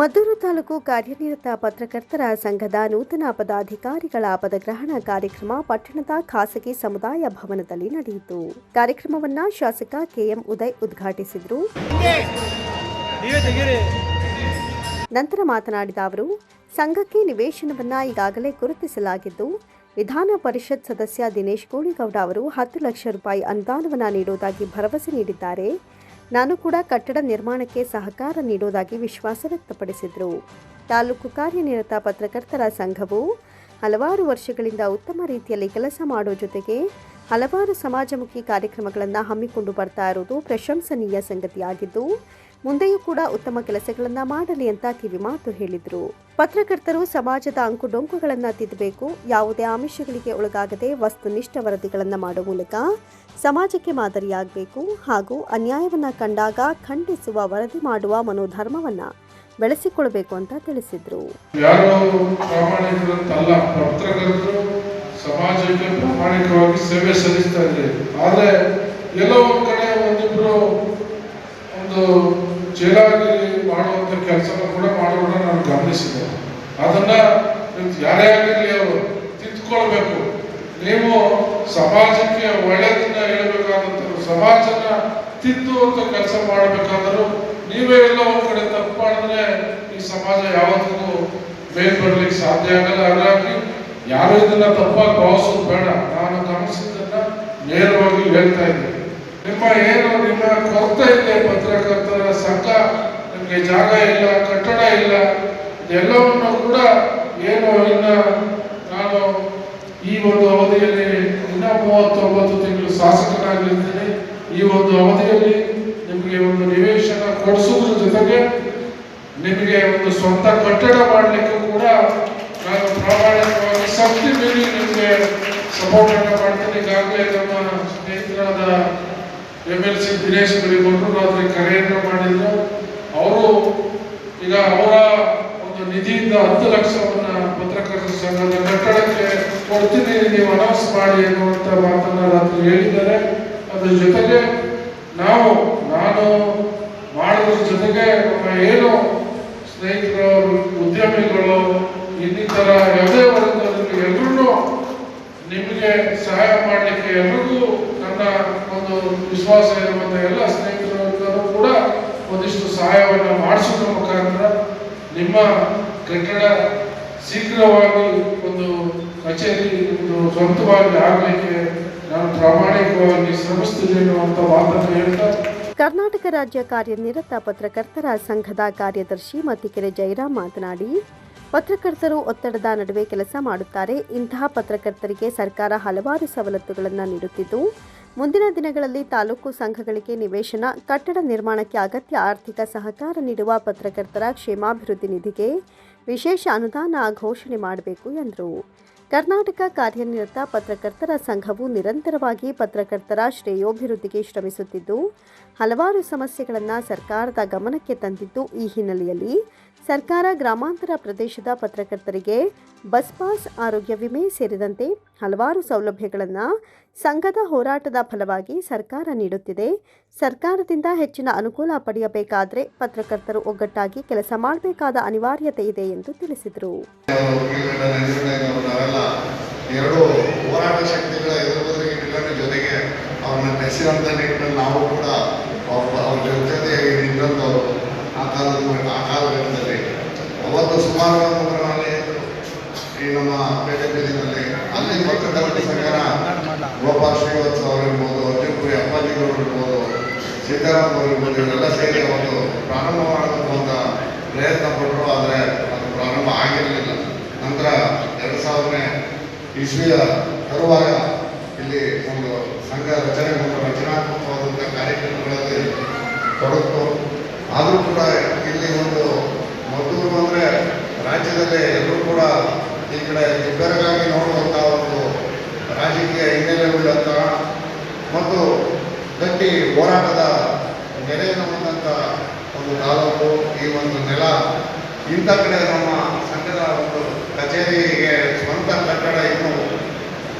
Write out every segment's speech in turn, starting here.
ಮದ್ದೂರು ತಾಲೂಕು ಕಾರ್ಯನಿರತ ಪತ್ರಕರ್ತರ ಸಂಘದ ನೂತನ ಪದಾಧಿಕಾರಿಗಳ ಪದಗ್ರಹಣ ಕಾರ್ಯಕ್ರಮ ಪಟ್ಟಣದ ಖಾಸಗಿ ಸಮುದಾಯ ಭವನದಲ್ಲಿ ನಡೆಯಿತು. ಕಾರ್ಯಕ್ರಮವನ್ನ ಶಾಸಕ ಕೆಎಂ ಉದಯ್ ಉದ್ಘಾಟಿಸಿದರು. ನಂತರ ಮಾತನಾಡಿದ ಅವರು, ಸಂಘಕ್ಕೆ ನಿವೇಶನವನ್ನ ಈಗಾಗಲೇ ಗುರುತಿಸಲಾಗಿದ್ದು, ವಿಧಾನ ಪರಿಷತ್ ಸದಸ್ಯ ದಿನೇಶ್ ಗೋಳಿಗೌಡ ಅವರು ಹತ್ತು ಲಕ್ಷ ರೂಪಾಯಿ ಅನುದಾನವನ್ನು ನೀಡುವುದಾಗಿ ಭರವಸೆ ನೀಡಿದ್ದಾರೆ. ನಾನು ಕೂಡ ಕಟ್ಟಡ ನಿರ್ಮಾಣಕ್ಕೆ ಸಹಕಾರ ನೀಡುವುದಾಗಿ ವಿಶ್ವಾಸ ವ್ಯಕ್ತಪಡಿಸಿದರು. ತಾಲೂಕು ಕಾರ್ಯನಿರತ ಪತ್ರಕರ್ತರ ಸಂಘವು ಹಲವಾರು ವರ್ಷಗಳಿಂದ ಉತ್ತಮ ರೀತಿಯಲ್ಲಿ ಕೆಲಸ ಮಾಡುವ ಜೊತೆಗೆ ಹಲವಾರು ಸಮಾಜಮುಖಿ ಕಾರ್ಯಕ್ರಮಗಳನ್ನು ಹಮ್ಮಿಕೊಂಡು ಬರ್ತಾ ಇರುವುದು ಪ್ರಶಂಸನೀಯ ಸಂಗತಿಯಾಗಿದ್ದು ಮುಂದೆಯೂ ಕೂಡ ಉತ್ತಮ ಕೆಲಸಗಳನ್ನು ಮಾಡಲಿ ಅಂತ ಕಿವಿಮಾತು ಹೇಳಿದರು. ಪತ್ರಕರ್ತರು ಸಮಾಜದ ಅಂಕುಡೊಂಕುಗಳನ್ನು ತಿದ್ದಬೇಕು ಯಾವುದೇ ಆಮಿಷಗಳಿಗೆ ಒಳಗಾಗದೆ ವಸ್ತುನಿಷ್ಠ ವರದಿಗಳನ್ನು ಮಾಡುವ ಮೂಲಕ ಸಮಾಜಕ್ಕೆ ಮಾದರಿಯಾಗಬೇಕು ಹಾಗೂ ಅನ್ಯಾಯವನ್ನು ಕಂಡಾಗ ಖಂಡಿಸುವ ವರದಿ ಮಾಡುವ ಮನೋಧರ್ಮವನ್ನು ಬೆಳೆಸಿಕೊಳ್ಳಬೇಕು ಅಂತ ತಿಳಿಸಿದರು. ಸಮಾಜಕ್ಕೆ ಪ್ರಾಮಾಣಿಕವಾಗಿ ಸೇವೆ ಸಲ್ಲಿಸ್ತಾ ಆದರೆ ಎಲ್ಲೋ ಒಂದ್ ಕಡೆ ಒಂದಿಬ್ರು ಒಂದು ಜೇಲಾಗಿರಿ ಮಾಡುವಂಥ ಕೆಲಸನ ಕೂಡ ಮಾಡೋದನ್ನ ನಾನು ಗಮನಿಸಿದೆ. ಅದನ್ನ ಯಾರೇ ಆಗಿರಲಿ ಅವರು ತಿದ್ಕೊಳ್ಬೇಕು. ನೀವು ಸಮಾಜಕ್ಕೆ ಒಳ್ಳೆಯದನ್ನ ಹೇಳಬೇಕಾದಂತ ಸಮಾಜನ ತಿದ್ದುವಂತ ಕೆಲಸ ಮಾಡಬೇಕಾದರೂ ನೀವೇ ಎಲ್ಲ ಒಂದು ಕಡೆ ತಪ್ಪು ಮಾಡಿದ್ರೆ ಈ ಸಮಾಜ ಯಾವತ್ತಿಗೂ ಮೇಲ್ ಬರ್ಲಿಕ್ಕೆ ಸಾಧ್ಯ ಆಗಲ್ಲ. ಹಾಗಾಗಿ ಯಾರು ಇದನ್ನ ತಪ್ಪಾಗಿ ಭಾವಿಸೋದು ಬೇಡ. ನಾನು ಗಮನಿಸಿದ್ದನ್ನ ನೇರವಾಗಿ ಹೇಳ್ತಾ ಇದ್ದೀನಿ. ನಿಮ್ಮ ಏನು ನಿಮ್ಮ ಕೊರತೆ ಇದೆ ಪತ್ರಕರ್ತರ ಸಂಘ, ನಿಮಗೆ ಜಾಗ ಇಲ್ಲ, ಕಟ್ಟಡ ಇಲ್ಲ, ಇದೆಲ್ಲವನ್ನು ಕೂಡ ಏನು ಇನ್ನ ನಾನು ಈ ಒಂದು ಅವಧಿಯಲ್ಲಿ ಇನ್ನ ಮೂವತ್ತೊಂಬತ್ತು ತಿಂಗಳು ಶಾಸಕನಾಗಿರ್ತೀನಿ. ಈ ಒಂದು ಅವಧಿಯಲ್ಲಿ ನಿಮಗೆ ಒಂದು ನಿವೇಶನ ಕೊಡಿಸೋದ್ರ ಜೊತೆಗೆ ನಿಮಗೆ ಒಂದು ಸ್ವಂತ ಕಟ್ಟಡ ಮಾಡಲಿಕ್ಕೂ ಕೂಡ ನಾನು ಪ್ರಾಮಾಣಿಕವಾಗಿ ಶಕ್ತಿ ಮೀರಿ ನಿಮಗೆ ಸಪೋರ್ಟ್ ಅನ್ನ ಮಾಡ್ತೀನಿ. ಈಗಾಗಲೇ ನಮ್ಮ ಸ್ನೇಹಿತರಾದ ಎಂ ಎಲ್ ಸಿ ದಿನೇಶ್ ಬಳಿಗೊಂಡು ರಾತ್ರಿ ಕರೆಯನ್ನು ಮಾಡಿದ್ರು. ಅವರು ಈಗ ಅವರ ಒಂದು ನಿಧಿಯಿಂದ ಹತ್ತು ಲಕ್ಷವನ್ನ ಪತ್ರಕರ್ತರ ಸಂಘದ ಕಟ್ಟಡಕ್ಕೆ ಕೊಡ್ತೀನಿ, ನೀವು ಅನೌನ್ಸ್ ಮಾಡಿ ಅನ್ನುವಂತ ಮಾತನ್ನ ರಾತ್ರಿ ಹೇಳಿದ್ದಾರೆ. ಅದ್ರ ಜೊತೆಗೆ ನಾವು, ನಾನು ಮಾಡೋದ್ರ ಜೊತೆಗೆ ಏನು ಸ್ನೇಹಿತರು, ಉದ್ಯಮಿಗಳು, ಇನ್ನಿತರ ಯಾವುದೇ ವರ್ಗದಲ್ಲಿ ಎಲ್ಲರೂ ನಿಮಗೆ ಸಹಾಯ ಮಾಡಲಿಕ್ಕೆ ಎಲ್ರಿಗೂ ನನ್ನ ಒಂದು ವಿಶ್ವಾಸ ಇರುವಂತ ಎಲ್ಲ ಸ್ನೇಹಿತರು ಕೂಡ ಒಂದಿಷ್ಟು ಸಹಾಯವನ್ನು ಮಾಡಿಸೋದ್ರ ಮುಖಾಂತರ ನಿಮ್ಮ ಕಟ್ಟಡ ಶೀಘ್ರವಾಗಿ ಒಂದು ಕಚೇರಿ, ಒಂದು ಸ್ವಂತವಾಗಿ ಆಗಲಿಕ್ಕೆ ನಾನು ಪ್ರಾಮಾಣಿಕವಾಗಿ ಶ್ರಮಿಸ್ತೀನಿ ಅನ್ನುವಂಥ ಮಾತನ್ನು ಹೇಳ್ತಾ ಕರ್ನಾಟಕ ರಾಜ್ಯ ಕಾರ್ಯನಿರತ ಪತ್ರಕರ್ತರ ಸಂಘದ ಕಾರ್ಯದರ್ಶಿ ಮತ್ತಿಕೆರೆ ಜೈರಾಮ್ ಮಾತನಾಡಿ, ಪತ್ರಕರ್ತರು ಒತ್ತಡದ ನಡುವೆ ಕೆಲಸ ಮಾಡುತ್ತಾರೆ, ಇಂತಹ ಪತ್ರಕರ್ತರಿಗೆ ಸರ್ಕಾರ ಹಲವಾರು ಸವಲತ್ತುಗಳನ್ನು ನೀಡುತ್ತಿದ್ದು ಮುಂದಿನ ದಿನಗಳಲ್ಲಿ ತಾಲೂಕು ಸಂಘಗಳಿಗೆ ನಿವೇಶನ, ಕಟ್ಟಡ ನಿರ್ಮಾಣಕ್ಕೆ ಅಗತ್ಯ ಆರ್ಥಿಕ ಸಹಕಾರ ನೀಡುವ ಪತ್ರಕರ್ತರ ಕ್ಷೇಮಾಭಿವೃದ್ಧಿ ನಿಧಿಗೆ ವಿಶೇಷ ಅನುದಾನ ಘೋಷಣೆ ಮಾಡಬೇಕು ಎಂದರು. ಕರ್ನಾಟಕ ಕಾರ್ಯನಿರತ ಪತ್ರಕರ್ತರ ಸಂಘವು ನಿರಂತರವಾಗಿ ಪತ್ರಕರ್ತರ ಶ್ರೇಯೋಭಿವೃದ್ಧಿಗೆ ಶ್ರಮಿಸುತ್ತಿದ್ದು ಹಲವಾರು ಸಮಸ್ಯೆಗಳನ್ನು ಸರ್ಕಾರದ ಗಮನಕ್ಕೆ ತಂದಿದ್ದು ಈ ಹಿನ್ನೆಲೆಯಲ್ಲಿ. ಸರ್ಕಾರ ಗ್ರಾಮಾಂತರ ಪ್ರದೇಶದ ಪತ್ರಕರ್ತರಿಗೆ ಬಸ್ ಪಾಸ್ ಆರೋಗ್ಯ ವಿಮೆ ಸೇರಿದಂತೆ ಹಲವಾರು ಸೌಲಭ್ಯಗಳನ್ನು ಸಂಘದ ಹೋರಾಟದ ಫಲವಾಗಿ ಸರ್ಕಾರ ನೀಡುತ್ತಿದೆ. ಸರ್ಕಾರದಿಂದ ಹೆಚ್ಚಿನ ಅನುಕೂಲ ಪಡೆಯಬೇಕಾದರೆ ಪತ್ರಕರ್ತರು ಒಗ್ಗಟ್ಟಾಗಿ ಕೆಲಸ ಮಾಡಬೇಕಾದ ಅನಿವಾರ್ಯತೆ ಇದೆ ಎಂದು ತಿಳಿಸಿದರು. ಅವ್ರ ಜೊತೆ ನಿಂತಂಥವ್ರು ಆ ಕಾಲದ ಆ ಕಾಲಘಟ್ಟದಲ್ಲಿ ಅವತ್ತು ಸುಮಾರು ಒಂದು ಈ ನಮ್ಮ ಪೇಟೆ ಬೀದಿನಲ್ಲಿ ಅಲ್ಲಿ ಪತ್ರಕರ್ತರ ಸಂಘನ ಗೋಪಾಲ್ ಶ್ರೀವತ್ಸವ ಅವರಿರ್ಬೋದು, ಅರ್ಜುನ್ಪುರಿ ಅಪ್ಪಾಜಿಗಳು ಇರ್ಬೋದು ಸಿದ್ದರಾಮ ಇರ್ಬೋದು ಇವರೆಲ್ಲ ಸೇರಿ ಅವತ್ತು ಪ್ರಾರಂಭ ಮಾಡಬೇಕು ಅಂತ ಪ್ರಯತ್ನ ಪಟ್ಟರು. ಆದರೆ ಅದು ಪ್ರಾರಂಭ ಆಗಿರಲಿಲ್ಲ. ನಂತರ ಎರಡು ಸಾವಿರನೇ ಇಸ್ವಿಯ ತರುವಾಯ ಇಲ್ಲಿ ಒಂದು ಸಂಘ ಮತ್ತು ರಚನಾತ್ಮಕವಾದಂಥ ಕಾರ್ಯಕ್ರಮಗಳಲ್ಲಿ ತೊಡಗಿತು. ಆದರೂ ಕೂಡ ಇಲ್ಲಿ ಒಂದು ಮದ್ದೂರು ಅಂದರೆ ರಾಜ್ಯದಲ್ಲಿ ಎಲ್ಲರೂ ಕೂಡ ಈ ಕಡೆ ಇಬ್ಬರಿಗಾಗಿ ನೋಡುವಂಥ ಒಂದು ರಾಜಕೀಯ ಹಿನ್ನೆಲೆ ಉಳ್ಳಂತಹ ಮತ್ತು ಗಟ್ಟಿ ಹೋರಾಟದ ನೆಲೆಯನ್ನು ಹೊಂದಂಥ ಒಂದು ತಾಲೂಕು, ಈ ಒಂದು ನೆಲ. ಇಂಥ ಕಡೆ ನಮ್ಮ ಸಂಘದ ಒಂದು ಕಚೇರಿಗೆ ಸ್ವಂತ ಕಟ್ಟಡ ಇನ್ನೂ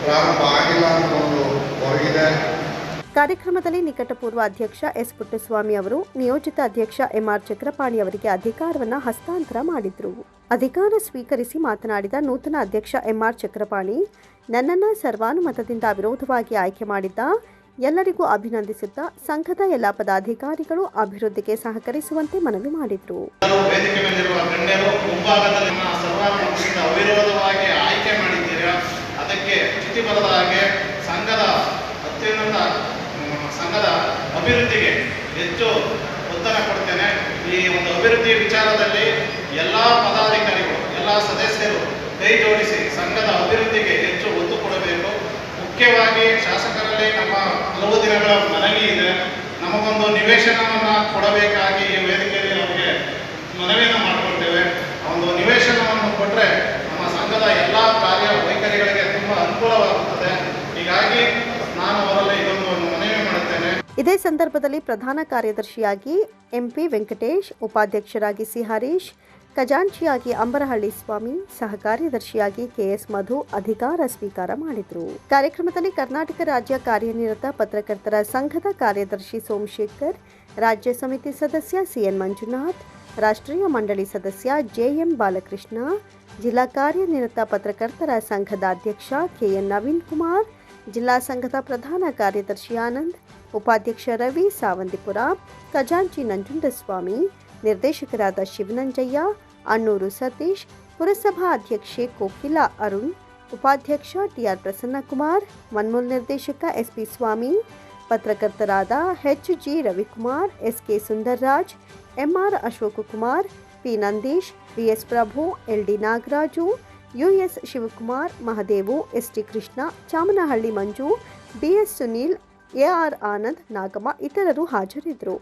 ಪ್ರಾರಂಭ ಆಗಿಲ್ಲ ಅಂತ ಕಾರ್ಯಕ್ರಮದಲ್ಲಿ ನಿಕಟಪೂರ್ವ ಅಧ್ಯಕ್ಷ ಎಸ್ ಪುಟ್ಟಸ್ವಾಮಿ ಅವರು ನಿಯೋಜಿತ ಅಧ್ಯಕ್ಷ ಎಂಆರ್ ಚಕ್ರಪಾಣಿ ಅವರಿಗೆ ಅಧಿಕಾರವನ್ನು ಹಸ್ತಾಂತರ ಮಾಡಿದ್ರು. ಅಧಿಕಾರ ಸ್ವೀಕರಿಸಿ ಮಾತನಾಡಿದ ನೂತನ ಅಧ್ಯಕ್ಷ ಎಂಆರ್ ಚಕ್ರಪಾಣಿ ನನ್ನನ್ನು ಸರ್ವಾನುಮತದಿಂದ ವಿರೋಧವಾಗಿ ಆಯ್ಕೆ ಮಾಡಿದ್ದ ಎಲ್ಲರಿಗೂ ಅಭಿನಂದಿಸುತ್ತಾ ಸಂಘದ ಎಲ್ಲ ಪದಾಧಿಕಾರಿಗಳು ಅಭಿವೃದ್ಧಿಗೆ ಸಹಕರಿಸುವಂತೆ ಮನವಿ ಮಾಡಿದರು. ಎಲ್ಲರೂ ಮ್, ಸಂಘದ ಅಭಿವೃದ್ಧಿಗೆ ಹೆಚ್ಚು ಒತ್ತಡ ಕೊಡ್ತೇನೆ. ಈ ಒಂದು ಅಭಿವೃದ್ಧಿ ವಿಚಾರದಲ್ಲಿ ಎಲ್ಲ ಪದಾಧಿಕಾರಿಗಳು ಎಲ್ಲ ಸದಸ್ಯರು ಕೈ ಜೋಡಿಸಿ ಸಂಘದ ಅಭಿವೃದ್ಧಿಗೆ ಹೆಚ್ಚು ಒತ್ತು ಕೊಡಬೇಕು. ಮುಖ್ಯವಾಗಿ ಶಾಸಕರಲ್ಲಿ ನಮ್ಮ ಹಲವು ದಿನಗಳ ಮನವಿ ಇದೆ. ನಮಗೊಂದು ನಿವೇಶನವನ್ನು ಕೊಡಬೇಕಾಗಿ ಈ ವೇದಿಕೆಯಲ್ಲಿ ನಮಗೆ ಮನವಿಯನ್ನು ಮಾಡಿಕೊಳ್ತೇವೆ. ಒಂದು ನಿವೇಶನವನ್ನು ಕೊಟ್ಟರೆ ನಮ್ಮ ಸಂಘದ ಎಲ್ಲ ಕಾರ್ಯ ವೈಖರಿಗಳಿಗೆ ತುಂಬ ಅನುಕೂಲವಾಗುತ್ತದೆ ಹೀಗಾಗಿ ನಾನು ಅವರಲ್ಲಿ ಇದೊಂದು ಒಂದು ಮನವಿ ಮಾಡುತ್ತೇನೆ ಇದೇ ಸಂದರ್ಭದಲ್ಲಿ ಪ್ರಧಾನ ಕಾರ್ಯದರ್ಶಿಯಾಗಿ ಎಂಪಿ ವೆಂಕಟೇಶ್, ಉಪಾಧ್ಯಕ್ಷರಾಗಿ ಸಿ ಹರೀಶ್, ಖಜಾಂಚಿಯಾಗಿ ಅಂಬರಹಳ್ಳಿ ಸ್ವಾಮಿ ಸಹ ಕಾರ್ಯದರ್ಶಿಯಾಗಿ ಕೆಎಸ್ ಮಧು ಅಧಿಕಾರ ಸ್ವೀಕಾರ ಮಾಡಿದರು. ಕಾರ್ಯಕ್ರಮದಲ್ಲಿ ಕರ್ನಾಟಕ ರಾಜ್ಯ ಕಾರ್ಯನಿರತ ಪತ್ರಕರ್ತರ ಸಂಘದ ಕಾರ್ಯದರ್ಶಿ ಸೋಮಶೇಖರ್, ರಾಜ್ಯ ಸಮಿತಿ ಸದಸ್ಯ ಸಿಎನ್ ಮಂಜುನಾಥ್, ರಾಷ್ಟ್ರೀಯ ಮಂಡಳಿ ಸದಸ್ಯ ಜೆಎಂ ಬಾಲಕೃಷ್ಣ, ಜಿಲ್ಲಾ ಕಾರ್ಯನಿರತ ಪತ್ರಕರ್ತರ ಸಂಘದ ಅಧ್ಯಕ್ಷ ಕೆಎನ್ ನವೀನ್ ಕುಮಾರ್, ಜಿಲ್ಲಾ ಸಂಘದ ಪ್ರಧಾನ ಕಾರ್ಯದರ್ಶಿ ಆನಂದ್ ಉಪಾಧ್ಯಕ್ಷ ರವಿ ಸಾವಂದಿಪುರ ಖಜಾಂಚಿ ನಂಜುಂಡಸ್ವಾಮಿ, ನಿರ್ದೇಶಕರಾದ ಶಿವನಂಜಯ್ಯ, ಅಣ್ಣೂರು ಸತೀಶ್, ಪುರಸಭಾ ಅಧ್ಯಕ್ಷೆ ಕೋಕಿಲ ಅರುಣ್, ಉಪಾಧ್ಯಕ್ಷ ಟಿಆರ್ ಪ್ರಸನ್ನಕುಮಾರ್, ಮನ್ಮೂಲ್ ನಿರ್ದೇಶಕ SP Swamy, ಪತ್ರಕರ್ತರಾದ H G Ravikumar, SK Sundarraj, MR Ashokkumar, P. Nandish, BS Prabhu L D Nagaraju, US Shivakumar, Mahadevu S ST Krishna, Chamanahalli Manju, BS Sunil AR Anand Nagamma ಇತರರು ಹಾಜರಿದ್ದರು